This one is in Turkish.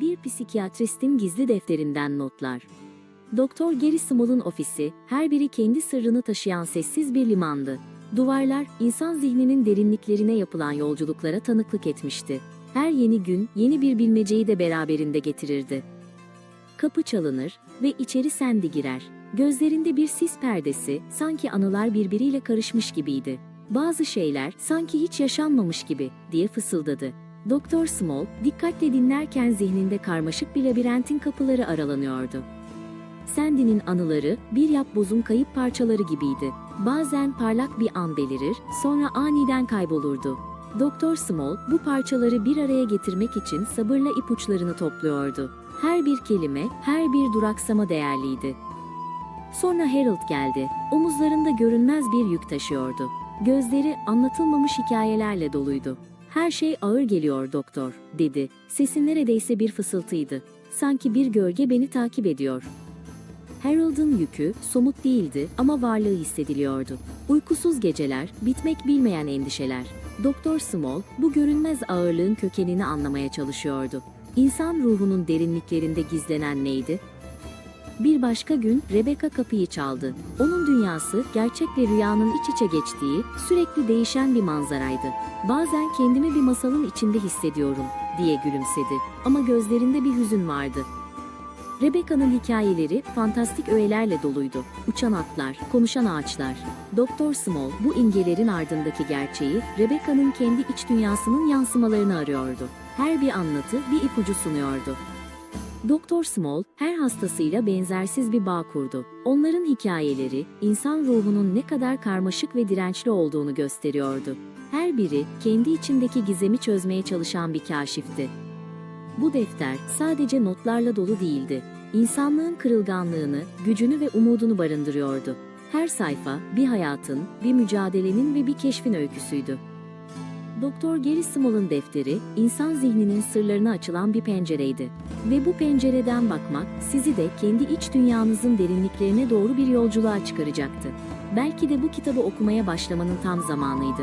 Bir psikiyatristin gizli defterinden notlar. Doktor Gary Small'ın ofisi, her biri kendi sırrını taşıyan sessiz bir limandı. Duvarlar, insan zihninin derinliklerine yapılan yolculuklara tanıklık etmişti. Her yeni gün, yeni bir bilmeceyi de beraberinde getirirdi. Kapı çalınır ve içeri Sandy girer. Gözlerinde bir sis perdesi, sanki anılar birbiriyle karışmış gibiydi. Bazı şeyler sanki hiç yaşanmamış gibi diye fısıldadı. Doktor Small dikkatle dinlerken zihninde karmaşık bir labirentin kapıları aralanıyordu. Sandy'nin anıları bir yapbozun kayıp parçaları gibiydi. Bazen parlak bir an belirir, sonra aniden kaybolurdu. Doktor Small bu parçaları bir araya getirmek için sabırla ipuçlarını topluyordu. Her bir kelime, her bir duraksama değerliydi. Sonra Harold geldi. Omuzlarında görünmez bir yük taşıyordu. Gözleri anlatılmamış hikayelerle doluydu. Her şey ağır geliyor doktor, dedi. Sesi neredeyse bir fısıltıydı. Sanki bir gölge beni takip ediyor. Harold'un yükü somut değildi ama varlığı hissediliyordu. Uykusuz geceler, bitmek bilmeyen endişeler. Doktor Small bu görünmez ağırlığın kökenini anlamaya çalışıyordu. İnsan ruhunun derinliklerinde gizlenen neydi? Bir başka gün Rebecca kapıyı çaldı. Onun dünyası gerçek ve rüyanın iç içe geçtiği, sürekli değişen bir manzaraydı. Bazen kendimi bir masalın içinde hissediyorum diye gülümsedi ama gözlerinde bir hüzün vardı. Rebecca'nın hikayeleri fantastik öğelerle doluydu. Uçan atlar, konuşan ağaçlar. Doktor Small bu imgelerin ardındaki gerçeği, Rebecca'nın kendi iç dünyasının yansımalarını arıyordu. Her bir anlatı bir ipucu sunuyordu. Doktor Small her hastasıyla benzersiz bir bağ kurdu. Onların hikayeleri insan ruhunun ne kadar karmaşık ve dirençli olduğunu gösteriyordu. Her biri kendi içindeki gizemi çözmeye çalışan bir kaşifti. Bu defter sadece notlarla dolu değildi. İnsanlığın kırılganlığını, gücünü ve umudunu barındırıyordu. Her sayfa bir hayatın, bir mücadelenin ve bir keşfin öyküsüydü. Doktor Gary Small'ın defteri, insan zihninin sırlarına açılan bir pencereydi. Ve bu pencereden bakmak, sizi de kendi iç dünyanızın derinliklerine doğru bir yolculuğa çıkaracaktı. Belki de bu kitabı okumaya başlamanın tam zamanıydı.